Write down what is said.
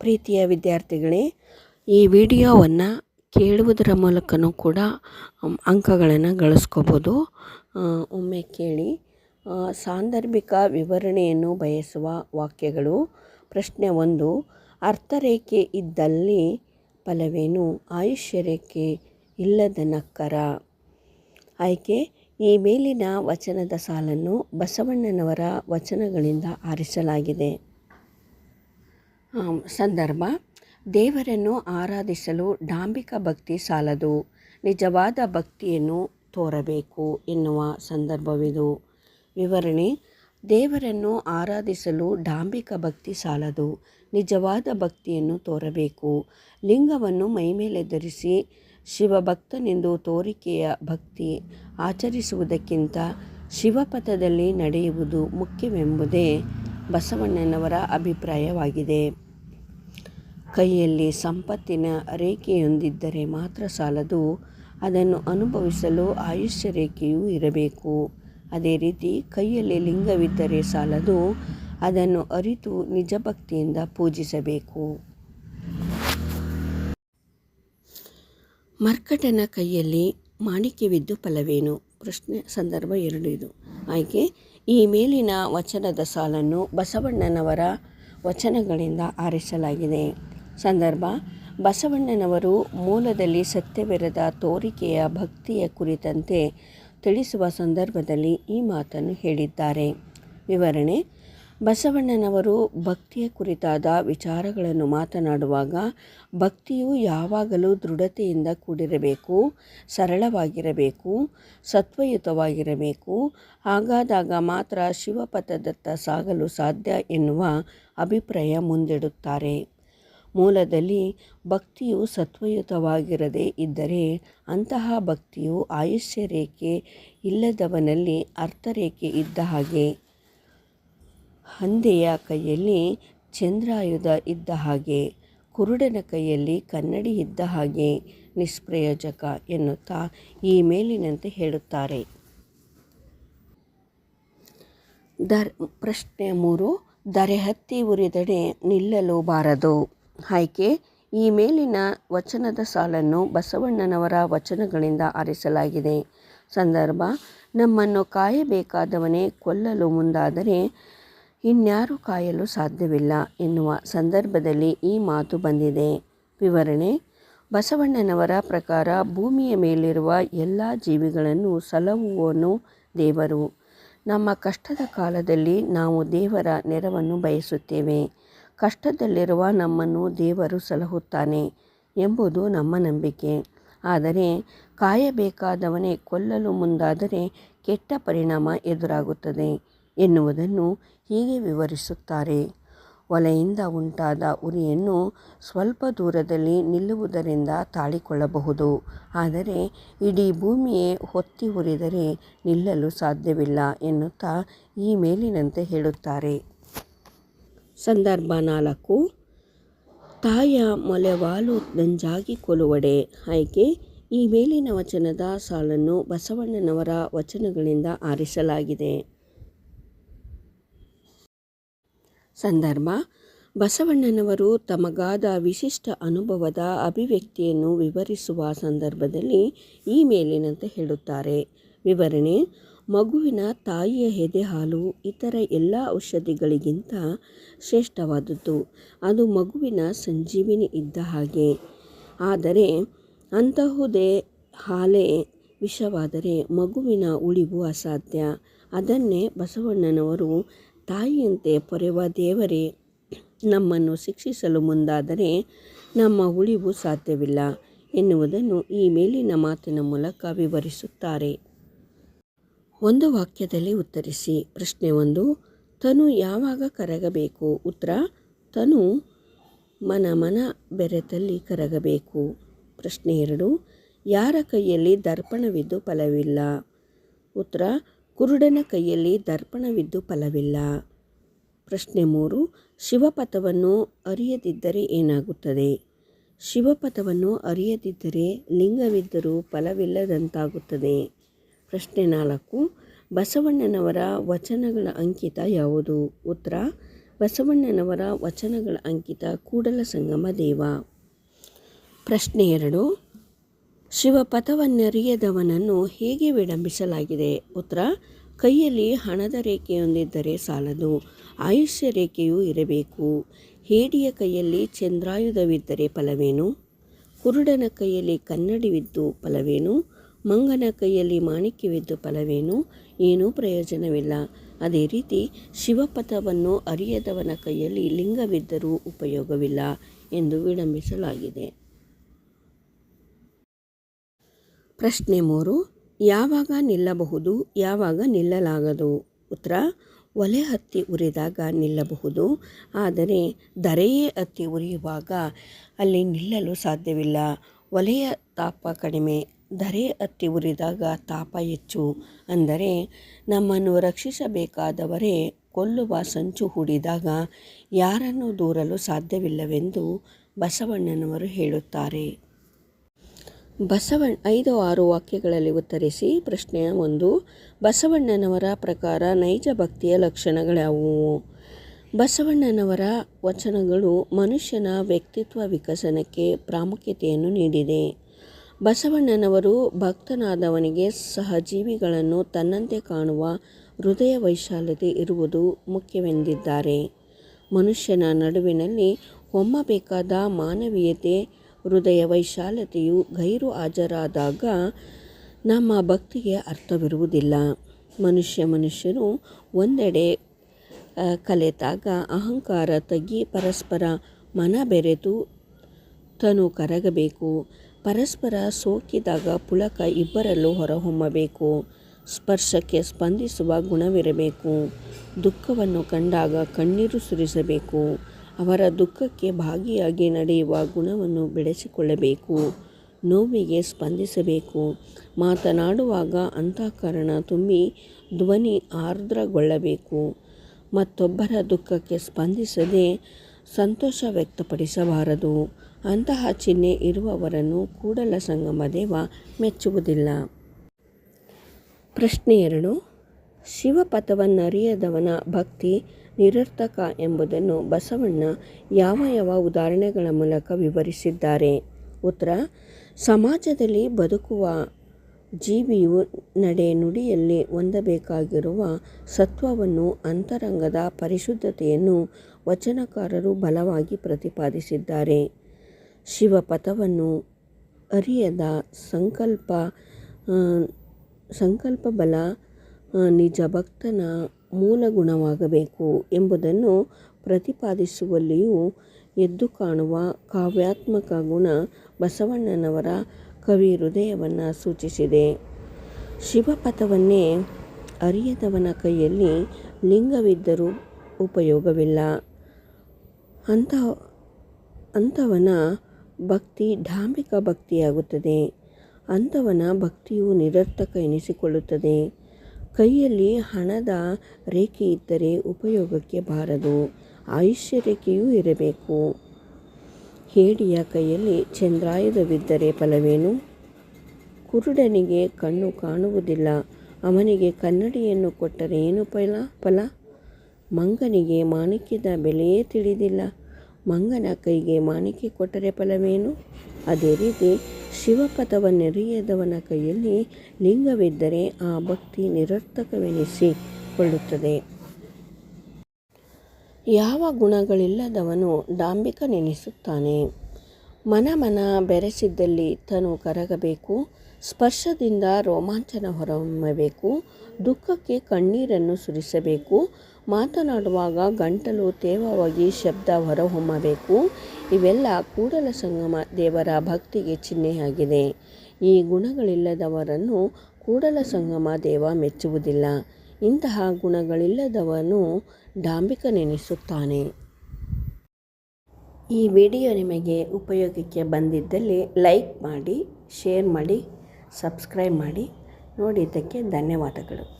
ಪ್ರೀತಿಯ ವಿದ್ಯಾರ್ಥಿಗಳೇ, ಈ ವಿಡಿಯೋವನ್ನು ಕೇಳುವುದರ ಮೂಲಕನೂ ಕೂಡ ಅಂಕಗಳನ್ನು ಗಳಿಸ್ಕೋಬೋದು. ಒಮ್ಮೆ ಕೇಳಿ. ಸಾಂದರ್ಭಿಕ ವಿವರಣೆಯನ್ನು ಬಯಸುವ ವಾಕ್ಯಗಳು. ಪ್ರಶ್ನೆ ಒಂದು, ಅರ್ಥರೇಖೆ ಇದ್ದಲ್ಲಿ ಫಲವೇನು? ಆಯುಷ್ಯ ರೇಖೆ ಇಲ್ಲದ ನಕ್ಕರ. ಆಯ್ಕೆ, ಈ ಮೇಲಿನ ವಚನದ ಸಾಲನ್ನು ಬಸವಣ್ಣನವರ ವಚನಗಳಿಂದ ಆರಿಸಲಾಗಿದೆ. ಸಂದರ್ಭ. ದೇವರನ್ನು ಆರಾಧಿಸಲು ಡಾಂಬಿಕ ಭಕ್ತಿ ಸಾಲದು, ನಿಜವಾದ ಭಕ್ತಿಯನ್ನು ತೋರಬೇಕು ಎನ್ನುವ ಸಂದರ್ಭವಿದು. ವಿವರಣೆ, ದೇವರನ್ನು ಆರಾಧಿಸಲು ಡಾಂಬಿಕ ಭಕ್ತಿ ಸಾಲದು, ನಿಜವಾದ ಭಕ್ತಿಯನ್ನು ತೋರಬೇಕು. ಲಿಂಗವನ್ನು ಮೈಮೇಲೆ ಧರಿಸಿ ಶಿವಭಕ್ತನೆಂದು ತೋರಿಕೆಯ ಭಕ್ತಿ ಆಚರಿಸುವುದಕ್ಕಿಂತ ಶಿವಪಥದಲ್ಲಿ ನಡೆಯುವುದು ಮುಖ್ಯವೆಂಬುದೇ ಬಸವಣ್ಣನವರ ಅಭಿಪ್ರಾಯವಾಗಿದೆ. ಕೈಯಲ್ಲಿ ಸಂಪತ್ತಿನ ರೇಖೆಯೊಂದಿದ್ದರೆ ಮಾತ್ರ ಸಾಲದು. ಅದನ್ನು ಅನುಭವಿಸಲು ಆಯುಷ್ಯ ರೇಖೆಯೂ ಇರಬೇಕು. ಅದೇ ರೀತಿ ಕೈಯಲ್ಲಿ ಲಿಂಗವಿದ್ದರೆ ಸಾಲದು. ಅದನ್ನು ಅರಿತು ನಿಜ ಭಕ್ತಿಯಿಂದ ಪೂಜಿಸಬೇಕು. ಮರ್ಕಟನ ಕೈಯಲ್ಲಿ ಮಾಣಿಕ್ಯವಿದ್ದು ಫಲವೇನು? ಪ್ರಶ್ನೆ ಸಂದರ್ಭ ಎರಡು ಇದು. ಆಯ್ಕೆ, ಈ ಮೇಲಿನ ವಚನದ ಸಾಲನ್ನು ಬಸವಣ್ಣನವರ ವಚನಗಳಿಂದ ಆರಿಸಲಾಗಿದೆ. ಸಂದರ್ಭ, ಬಸವಣ್ಣನವರು ಮೂಲದಲ್ಲಿ ಸತ್ಯವಿರದ ತೋರಿಕೆಯ ಭಕ್ತಿಯ ಕುರಿತಂತೆ ತಿಳಿಸುವ ಸಂದರ್ಭದಲ್ಲಿ ಈ ಮಾತನ್ನು ಹೇಳಿದ್ದಾರೆ. ವಿವರಣೆ, ಬಸವಣ್ಣನವರು ಭಕ್ತಿಯ ಕುರಿತಾದ ವಿಚಾರಗಳನ್ನು ಮಾತನಾಡುವಾಗ ಭಕ್ತಿಯು ಯಾವಾಗಲೂ ದೃಢತೆಯಿಂದ ಕೂಡಿರಬೇಕು, ಸರಳವಾಗಿರಬೇಕು, ಸತ್ವಯುತವಾಗಿರಬೇಕು. ಹಾಗಾದಾಗ ಮಾತ್ರ ಶಿವಪಥದತ್ತ ಸಾಗಲು ಸಾಧ್ಯ ಎನ್ನುವ ಅಭಿಪ್ರಾಯ ಮುಂದಿಡುತ್ತಾರೆ. ಮೂಲದಲ್ಲಿ ಭಕ್ತಿಯು ಸತ್ವಯುತವಾಗಿರದೇ ಇದ್ದರೆ ಅಂತಹ ಭಕ್ತಿಯು ಆಯುಷ್ಯ ರೇಖೆ ಇಲ್ಲದವನಲ್ಲಿ ಅರ್ಥರೇಖೆ ಇದ್ದ ಹಾಗೆ. ಹಂದೆಯ ಕೈಯಲ್ಲಿ ಚಂದ್ರಾಯುಧ ಇದ್ದ ಹಾಗೆ, ಕುರುಡನ ಕೈಯಲ್ಲಿ ಕನ್ನಡಿ ಇದ್ದ ಹಾಗೆ, ನಿಷ್ಪ್ರಯೋಜಕ ಎನ್ನುತ್ತಾ ಈ ಮೇಲಿನಂತೆ ಹೇಳುತ್ತಾರೆ. ದರ್ ಪ್ರಶ್ನೆ ಮೂರು ದರೆ ಹತ್ತಿ ಉರಿದಡೆ ನಿಲ್ಲಲು ಬಾರದು ಆಯ್ಕೆ ಈ ಮೇಲಿನ ವಚನದ ಸಾಲನ್ನು ಬಸವಣ್ಣನವರ ವಚನಗಳಿಂದ ಆರಿಸಲಾಗಿದೆ. ಸಂದರ್ಭ, ನಮ್ಮನ್ನು ಕಾಯಬೇಕಾದವನೇ ಕೊಲ್ಲಲು ಮುಂದಾದರೆ ಇನ್ಯಾರು ಕಾಯಲು ಸಾಧ್ಯವಿಲ್ಲ ಎನ್ನುವ ಸಂದರ್ಭದಲ್ಲಿ ಈ ಮಾತು ಬಂದಿದೆ. ವಿವರಣೆ, ಬಸವಣ್ಣನವರ ಪ್ರಕಾರ ಭೂಮಿಯ ಮೇಲಿರುವ ಎಲ್ಲ ಜೀವಿಗಳನ್ನು ಸಲಹುವನು ದೇವರು. ನಮ್ಮ ಕಷ್ಟದ ಕಾಲದಲ್ಲಿ ನಾವು ದೇವರ ನೆರವನ್ನು ಬಯಸುತ್ತೇವೆ. ಕಷ್ಟದಲ್ಲಿರುವ ನಮ್ಮನ್ನು ದೇವರು ಸಲಹುತ್ತಾನೆ ಎಂಬುದು ನಮ್ಮ ನಂಬಿಕೆ. ಆದರೆ ಕಾಯಬೇಕಾದವನೇ ಕೊಲ್ಲಲು ಮುಂದಾದರೆ ಕೆಟ್ಟ ಪರಿಣಾಮ ಎದುರಾಗುತ್ತದೆ ಎನ್ನುವುದನ್ನು ಹೀಗೆ ವಿವರಿಸುತ್ತಾರೆ. ಒಲೆಯಿಂದ ಉಂಟಾದ ಉರಿಯನ್ನು ಸ್ವಲ್ಪ ದೂರದಲ್ಲಿ ನಿಲ್ಲುವುದರಿಂದ ತಾಳಿಕೊಳ್ಳಬಹುದು. ಆದರೆ ಇಡೀ ಭೂಮಿಯೇ ಹೊತ್ತಿ ಉರಿದರೆ ನಿಲ್ಲಲು ಸಾಧ್ಯವಿಲ್ಲ ಎನ್ನುತ್ತಾ ಈ ಮೇಲಿನಂತೆ ಹೇಳುತ್ತಾರೆ. ಸಂದರ್ಭ ನಾಲ್ಕು. ತಾಯ ಮೊಲೆವಾಲು ನಂಜಾಗಿ ಕೊಲುವಡೆ. ಆಯ್ಕೆ, ಈ ಮೇಲಿನ ವಚನದ ಸಾಲನ್ನು ಬಸವಣ್ಣನವರ ವಚನಗಳಿಂದ ಆರಿಸಲಾಗಿದೆ. ಸಂದರ್ಭ, ಬಸವಣ್ಣನವರು ತಮಗಾದ ವಿಶಿಷ್ಟ ಅನುಭವದ ಅಭಿವ್ಯಕ್ತಿಯನ್ನು ವಿವರಿಸುವ ಸಂದರ್ಭದಲ್ಲಿ ಈ ಮೇಲಿನಂತೆ ಹೇಳುತ್ತಾರೆ. ವಿವರಣೆ ಮಗುವಿನ ತಾಯಿಯ ಎದೆ ಹಾಲು ಇತರ ಎಲ್ಲ ಔಷಧಿಗಳಿಗಿಂತ ಶ್ರೇಷ್ಠವಾದದ್ದು. ಅದು ಮಗುವಿನ ಸಂಜೀವಿನಿ ಇದ್ದ ಹಾಗೆ. ಆದರೆ ಅಂತಹುದೇ ಹಾಲೇ ವಿಷವಾದರೆ ಮಗುವಿನ ಉಳಿವು ಅಸಾಧ್ಯ. ಅದನ್ನೇ ಬಸವಣ್ಣನವರು ತಾಯಿಯಂತೆ ಪೊರೆವ ದೇವರೇ, ನಮ್ಮನ್ನು ಶಿಕ್ಷಿಸಲು ಮುಂದಾದರೆ ನಮ್ಮ ಉಳಿವು ಸಾಧ್ಯವಿಲ್ಲ ಎನ್ನುವುದನ್ನು ಈ ಮೇಲಿನ ಮಾತಿನ ಮೂಲಕ ವಿವರಿಸುತ್ತಾರೆ. ಒಂದು ವಾಕ್ಯದಲ್ಲಿ ಉತ್ತರಿಸಿ. ಪ್ರಶ್ನೆ ಒಂದು, ತನು ಯಾವಾಗ ಕರಗಬೇಕು? ಉತ್ತರ, ತನು ಮನ ಮನ ಬೆರೆತಲ್ಲಿ ಕರಗಬೇಕು. ಪ್ರಶ್ನೆ ಎರಡು, ಯಾರ ಕೈಯಲ್ಲಿ ದರ್ಪಣವಿದ್ದು ಫಲವಿಲ್ಲ? ಉತ್ತರ, ಕುರುಡನ ಕೈಯಲ್ಲಿ ದರ್ಪಣವಿದ್ದು ಫಲವಿಲ್ಲ. ಪ್ರಶ್ನೆ ಮೂರು, ಶಿವಪಥವನ್ನು ಅರಿಯದಿದ್ದರೆ ಏನಾಗುತ್ತದೆ? ಶಿವಪಥವನ್ನು ಅರಿಯದಿದ್ದರೆ ಲಿಂಗವಿದ್ದರೂ ಫಲವಿಲ್ಲದಂತಾಗುತ್ತದೆ. ಪ್ರಶ್ನೆ ನಾಲ್ಕು, ಬಸವಣ್ಣನವರ ವಚನಗಳ ಅಂಕಿತ ಯಾವುದು? ಉತ್ತರ, ಬಸವಣ್ಣನವರ ವಚನಗಳ ಅಂಕಿತ ಕೂಡಲ ಸಂಗಮ ದೇವ. ಪ್ರಶ್ನೆ ಎರಡು, ಶಿವಪಥವನ್ನರಿಯದವನನ್ನು ಹೇಗೆ ವಿಡಂಬಿಸಲಾಗಿದೆ ಉತ್ತರ, ಕೈಯಲ್ಲಿ ಹಣದ ರೇಖೆಯೊಂದಿದ್ದರೆ ಸಾಲದು, ಆಯುಷ್ಯ ರೇಖೆಯೂ ಇರಬೇಕು. ಹೇಡಿಯ ಕೈಯಲ್ಲಿ ಚಂದ್ರಾಯುಧವಿದ್ದರೆ ಫಲವೇನು? ಕುರುಡನ ಕೈಯಲ್ಲಿ ಕನ್ನಡಿವಿದ್ದು ಫಲವೇನು? ಮಂಗನ ಕೈಯಲ್ಲಿ ಮಾಣಿಕ್ಯವಿದ್ದು ಫಲವೇನು? ಏನೂ ಪ್ರಯೋಜನವಿಲ್ಲ. ಅದೇ ರೀತಿ ಶಿವಪಥವನ್ನು ಅರಿಯದವನ ಕೈಯಲ್ಲಿ ಲಿಂಗವಿದ್ದರೂ ಉಪಯೋಗವಿಲ್ಲ ಎಂದು ವಿಳಂಬಿಸಲಾಗಿದೆ. ಪ್ರಶ್ನೆ ಮೂರು. ಯಾವಾಗ ನಿಲ್ಲಬಹುದು? ಯಾವಾಗ ನಿಲ್ಲಲಾಗದು? ಉತ್ತರ. ಒಲೆ ಹತ್ತಿ ಉರಿದಾಗ ನಿಲ್ಲಬಹುದು. ಆದರೆ ಧರೆಯೇ ಹತ್ತಿ ಉರಿಯುವಾಗ ಅಲ್ಲಿ ನಿಲ್ಲಲು ಸಾಧ್ಯವಿಲ್ಲ. ಒಲೆಯ ತಾಪ ಕಡಿಮೆ. ಧರೆ ಹತ್ತಿ ಉರಿದಾಗ ತಾಪ ಹೆಚ್ಚು ಅಂದರೆ ನಮ್ಮನ್ನು ರಕ್ಷಿಸಬೇಕಾದವರೇ ಕೊಲ್ಲುವ ಸಂಚು ಹೂಡಿದಾಗ ಯಾರನ್ನು ದೂರಲು ಸಾಧ್ಯವಿಲ್ಲವೆಂದು ಬಸವಣ್ಣನವರು ಹೇಳುತ್ತಾರೆ. ಬಸವಣ್ಣ ಐದು ಆರು ವಾಕ್ಯಗಳಲ್ಲಿ ಉತ್ತರಿಸಿ, ಪ್ರಶ್ನೆ ಒಂದು, ಬಸವಣ್ಣನವರ ಪ್ರಕಾರ ನೈಜ ಭಕ್ತಿಯ ಲಕ್ಷಣಗಳ್ಯಾವುವು ಬಸವಣ್ಣನವರ ವಚನಗಳು ಮನುಷ್ಯನ ವ್ಯಕ್ತಿತ್ವ ವಿಕಸನಕ್ಕೆ ಪ್ರಾಮುಖ್ಯತೆಯನ್ನು ನೀಡಿದೆ. ಬಸವಣ್ಣನವರು ಭಕ್ತನಾದವನಿಗೆ ಸಹಜೀವಿಗಳನ್ನು ತನ್ನಂತೆ ಕಾಣುವ ಹೃದಯ ವೈಶಾಲ್ಯತೆ ಇರುವುದು ಮುಖ್ಯವೆಂದಿದ್ದಾರೆ. ಮನುಷ್ಯನ ನಡುವಿನಲ್ಲಿ ಹೊಮ್ಮಬೇಕಾದ ಮಾನವೀಯತೆ, ಹೃದಯ ವೈಶಾಲ್ಯತೆಯು ಗೈರು ಹಾಜರಾದಾಗ ನಮ್ಮ ಭಕ್ತಿಗೆ ಅರ್ಥವಿರುವುದಿಲ್ಲ. ಮನುಷ್ಯ ಮನುಷ್ಯರು ಒಂದೆಡೆ ಕಲೆತಾಗ ಅಹಂಕಾರ ತಗ್ಗಿ ಪರಸ್ಪರ ಮನ ಬೆರೆತು ತನು ಕರಗಬೇಕು. ಪರಸ್ಪರ ಸೋಕಿದಾಗ ಪುಳಕ ಇಬ್ಬರಲ್ಲೂ ಹೊರಹೊಮ್ಮಬೇಕು. ಸ್ಪರ್ಶಕ್ಕೆ ಸ್ಪಂದಿಸುವ ಗುಣವಿರಬೇಕು. ದುಃಖವನ್ನು ಕಂಡಾಗ ಕಣ್ಣೀರು ಸುರಿಸಬೇಕು. ಅವರ ದುಃಖಕ್ಕೆ ಭಾಗಿಯಾಗಿ ನಡೆಯುವ ಗುಣವನ್ನು ಬೆಳೆಸಿಕೊಳ್ಳಬೇಕು. ನೋವಿಗೆ ಸ್ಪಂದಿಸಬೇಕು. ಮಾತನಾಡುವಾಗ ಅಂತಃಕರಣ ತುಂಬಿ ಧ್ವನಿ ಆರ್ದ್ರಗೊಳ್ಳಬೇಕು. ಮತ್ತೊಬ್ಬರ ದುಃಖಕ್ಕೆ ಸ್ಪಂದಿಸದೆ ಸಂತೋಷ ವ್ಯಕ್ತಪಡಿಸಬಾರದು. ಅಂತಹ ಚಿಹ್ನೆ ಇರುವವರನ್ನು ಕೂಡಲ ಸಂಗಮ ದೇವ ಮೆಚ್ಚುವುದಿಲ್ಲ. ಪ್ರಶ್ನೆ ಎರಡು. ಶಿವಪಥವನ್ನರಿಯದವನ ಭಕ್ತಿ ನಿರರ್ಥಕ ಎಂಬುದನ್ನು ಬಸವಣ್ಣ ಯಾವ ಯಾವ ಉದಾಹರಣೆಗಳ ಮೂಲಕ ವಿವರಿಸಿದ್ದಾರೆ? ಉತ್ತರ. ಸಮಾಜದಲ್ಲಿ ಬದುಕುವ ಜೀವಿಯು ನಡೆ ನುಡಿಯಲ್ಲಿ ಹೊಂದಬೇಕಾಗಿರುವ ಸತ್ವವನ್ನು ಅಂತರಂಗದ ಪರಿಶುದ್ಧತೆಯನ್ನು ವಚನಕಾರರು ಬಲವಾಗಿ ಪ್ರತಿಪಾದಿಸಿದ್ದಾರೆ. ಶಿವಪಥವನ್ನು ಅರಿಯದ ಸಂಕಲ್ಪ ಸಂಕಲ್ಪ ಬಲ ನಿಜ ಭಕ್ತನ ಮೂಲ ಗುಣವಾಗಬೇಕು ಎಂಬುದನ್ನು ಪ್ರತಿಪಾದಿಸುವಲ್ಲಿಯೂ ಎದ್ದು ಕಾಣುವ ಕಾವ್ಯಾತ್ಮಕ ಗುಣ ಬಸವಣ್ಣನವರ ಕವಿ ಹೃದಯವನ್ನು ಸೂಚಿಸಿದೆ. ಶಿವಪಥವನ್ನೇ ಅರಿಯದವನ ಕೈಯಲ್ಲಿ ಲಿಂಗವಿದ್ದರೂ ಉಪಯೋಗವಿಲ್ಲ. ಅಂತ ಅಂಥವನ ಭಕ್ತಿ ಢಾಂಬಿಕ ಭಕ್ತಿಯಾಗುತ್ತದೆ. ಅಂಥವನ ಭಕ್ತಿಯು ನಿರರ್ಥಕ ಎನಿಸಿಕೊಳ್ಳುತ್ತದೆ. ಕೈಯಲ್ಲಿ ಹಣದ ರೇಖೆ ಇದ್ದರೆ ಉಪಯೋಗಕ್ಕೆ ಬಾರದು. ಆಯುಷ್ಯ ರೇಖೆಯೂ ಇರಬೇಕು. ಹೇಡಿಯ ಕೈಯಲ್ಲಿ ಚಂದ್ರಾಯುಧವಿದ್ದರೆ ಫಲವೇನು? ಕುರುಡನಿಗೆ ಕಣ್ಣು ಕಾಣುವುದಿಲ್ಲ. ಅವನಿಗೆ ಕನ್ನಡಿಯನ್ನು ಕೊಟ್ಟರೆ ಏನು ಫಲ? ಫಲ? ಮಂಗನಿಗೆ ಮಾಣಿಕ್ಯದ ಬೆಲೆಯೇ ತಿಳಿದಿಲ್ಲ. ಮಂಗನ ಕೈಗೆ ಮಾಣಿಕೆ ಕೊಟ್ಟರೆ ಫಲವೇನು? ಅದೇ ರೀತಿ ಶಿವಪಥವನ್ನೆರೆಯದವನ ಕೈಯಲ್ಲಿ ಲಿಂಗವಿದ್ದರೆ ಆ ಭಕ್ತಿ ನಿರರ್ಥಕವೆನಿಸಿಕೊಳ್ಳುತ್ತದೆ ಯಾವ ಗುಣಗಳಿಲ್ಲದವನು ಡಾಂಬಿಕನೆನಿಸುತ್ತಾನೆ. ಮನ ಮನ ಬೆರೆಸಿದ್ದಲ್ಲಿ ತನು ಕರಗಬೇಕು, ಸ್ಪರ್ಶದಿಂದ ರೋಮಾಂಚನ ಹೊರಹೊಮ್ಮಬೇಕು, ದುಃಖಕ್ಕೆ ಕಣ್ಣೀರನ್ನು ಸುರಿಸಬೇಕು ಮಾತನಾಡುವಾಗ ಗಂಟಲು ತೇವವಾಗಿ ಶಬ್ದ ಹೊರಹೊಮ್ಮಬೇಕು. ಇವೆಲ್ಲ ಕೂಡಲ ಸಂಗಮ ದೇವರ ಭಕ್ತಿಗೆ ಚಿಹ್ನೆಯಾಗಿದೆ. ಈ ಗುಣಗಳಿಲ್ಲದವರನ್ನು ಕೂಡಲ ಸಂಗಮ ದೇವ ಮೆಚ್ಚುವುದಿಲ್ಲ. ಇಂತಹ ಗುಣಗಳಿಲ್ಲದವನು ಡಾಂಬಿಕನೆನಿಸುತ್ತಾನೆ. ಈ ವಿಡಿಯೋ ನಿಮಗೆ ಉಪಯೋಗಕ್ಕೆ ಬಂದಿದ್ದಲ್ಲಿ ಲೈಕ್ ಮಾಡಿ, ಶೇರ್ ಮಾಡಿ, ಸಬ್ಸ್ಕ್ರೈಬ್ ಮಾಡಿ. ನೋಡಿದ್ದಕ್ಕೆ ಧನ್ಯವಾದಗಳು.